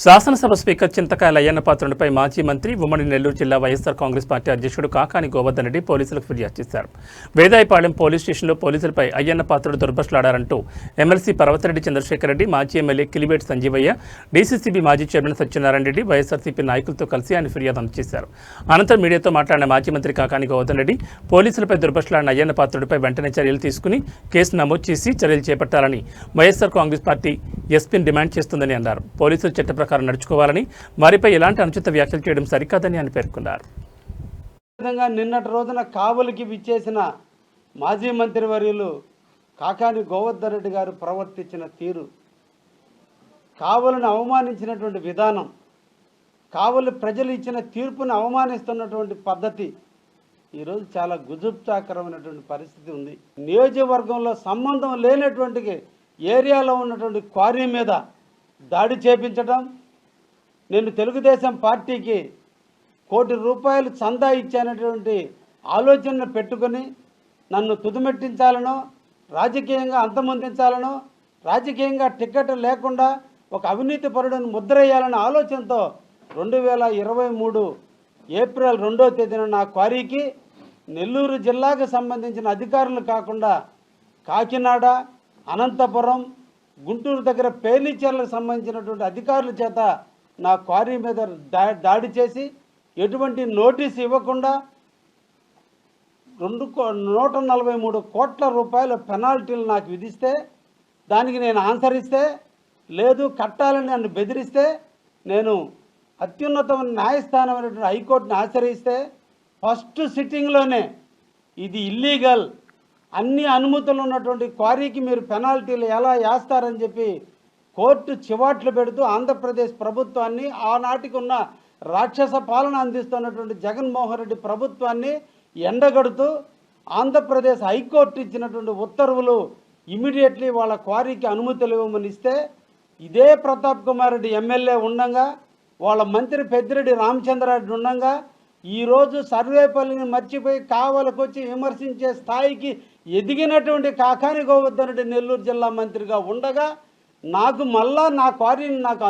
శాసనసభ స్పీకర్ చింతకాయల అయ్యన్న పాత్రునిపై మాజీ మంత్రి ఉమ్మడి నెల్లూరు జిల్లా వైఎస్ఆర్ కాంగ్రెస్ పార్టీ అధ్యక్షుడు కాకాని గోవర్ధన్ రెడ్డి పోలీసులకు ఫిర్యాదు చేశారు. వేదాయపాలెం పోలీస్ స్టేషన్లో పోలీసులపై అయ్యన్న పాత్రుడు దుర్భషలాడారంటూ ఎమ్మెల్సీ పర్వతరెడ్డి చంద్రశేఖర్ రెడ్డి మాజీ ఎమ్మెల్యే కిలిబేటి సంజీవయ్య డీసీసీబీ మాజీ చైర్మన్ సత్యనారాయణ రెడ్డి వైఎస్ఆర్సీపీ నాయకులతో కలిసి ఆయన ఫిర్యాదు అందజేశారు అనంతరం మీడియాతో మాట్లాడిన మాజీ మంత్రి కాకాని గోవర్ధన్ రెడ్డి పోలీసులపై దుర్భషలాడిన అయ్యన్న పాత్రుడిపై వెంటనే చర్యలు తీసుకుని కేసు నమోదు చేసి చర్యలు చేపట్టాలని వైఎస్ఆర్ కాంగ్రెస్ పార్టీ ఎస్పీని డిమాండ్ చేస్తుందని అన్నారు. పోలీసులు చట్ట ప్రకారం నడుచుకోవాలని వారిపై ఎలాంటి అనుచిత వ్యాఖ్యలు చేయడం సరికాదని ఆయన పేర్కొన్నారు. విధంగా నిన్నటి రోజున కావలికి విచ్చేసిన మాజీ మంత్రివర్యులు కాకాని గోవర్ధన్ రెడ్డి గారు ప్రవర్తించిన తీరు కావలిని అవమానించినటువంటి విధానం కావలి ప్రజలు ఇచ్చిన తీర్పును అవమానిస్తున్నటువంటి పద్ధతి ఈరోజు చాలా గుజుప్తాకరమైనటువంటి పరిస్థితి ఉంది. నియోజకవర్గంలో సంబంధం లేనటువంటి ఏరియాలో ఉన్నటువంటి క్వారీ మీద దాడి చేపించడం నేను తెలుగుదేశం పార్టీకి కోటి రూపాయలు చందా ఇచ్చానటువంటి ఆలోచనను పెట్టుకొని నన్ను తుదిమెట్టించాలనో రాజకీయంగా అంతమొందించాలనో రాజకీయంగా టికెట్ లేకుండా ఒక అవినీతి పరుడుని ముద్రేయాలనే ఆలోచనతో రెండు వేల ఇరవై మూడు ఏప్రిల్ రెండో తేదీన నా క్వారీకి నెల్లూరు జిల్లాకు సంబంధించిన అధికారులు కాకుండా కాకినాడ అనంతపురం గుంటూరు దగ్గర పేర్లిచర్లకు సంబంధించినటువంటి అధికారుల చేత నా క్వారీ మీద దా దాడి చేసి ఎటువంటి నోటీస్ ఇవ్వకుండా రెండు కో నూట నలభై మూడు కోట్ల రూపాయల పెనాల్టీలు నాకు విధిస్తే దానికి నేను ఆన్సర్ ఇస్తే లేదు కట్టాలని నన్ను బెదిరిస్తే నేను అత్యున్నతమైన న్యాయస్థానమైనటువంటి హైకోర్టుని ఆశ్రయిస్తే ఫస్ట్ సిట్టింగ్లోనే ఇది ఇల్లీగల్ అన్ని అనుమతులు ఉన్నటువంటి క్వారీకి మీరు పెనాల్టీలు ఎలా వేస్తారని చెప్పి కోర్టు చివాట్లు పెడుతూ ఆంధ్రప్రదేశ్ ప్రభుత్వాన్ని ఆనాటికి ఉన్న రాక్షస పాలన అందిస్తున్నటువంటి జగన్మోహన్ రెడ్డి ప్రభుత్వాన్ని ఎండగడుతూ ఆంధ్రప్రదేశ్ హైకోర్టు ఇచ్చినటువంటి ఉత్తర్వులు ఇమీడియట్లీ వాళ్ళ క్వారీకి అనుమతులు ఇవ్వమని ఇస్తే ఇదే ప్రతాప్ కుమార్ రెడ్డి ఎమ్మెల్యే ఉండగా వాళ్ళ మంత్రి పెద్దిరెడ్డి రామచంద్రారెడ్డి ఉండగా ఈరోజు సర్వేపల్లిని మర్చిపోయి కావలకొచ్చి విమర్శించే స్థాయికి ఎదిగినటువంటి కాకాని గోవర్ధన్ రెడ్డి నెల్లూరు జిల్లా మంత్రిగా ఉండగా నాకు మళ్ళా నా క్వారీని నాకు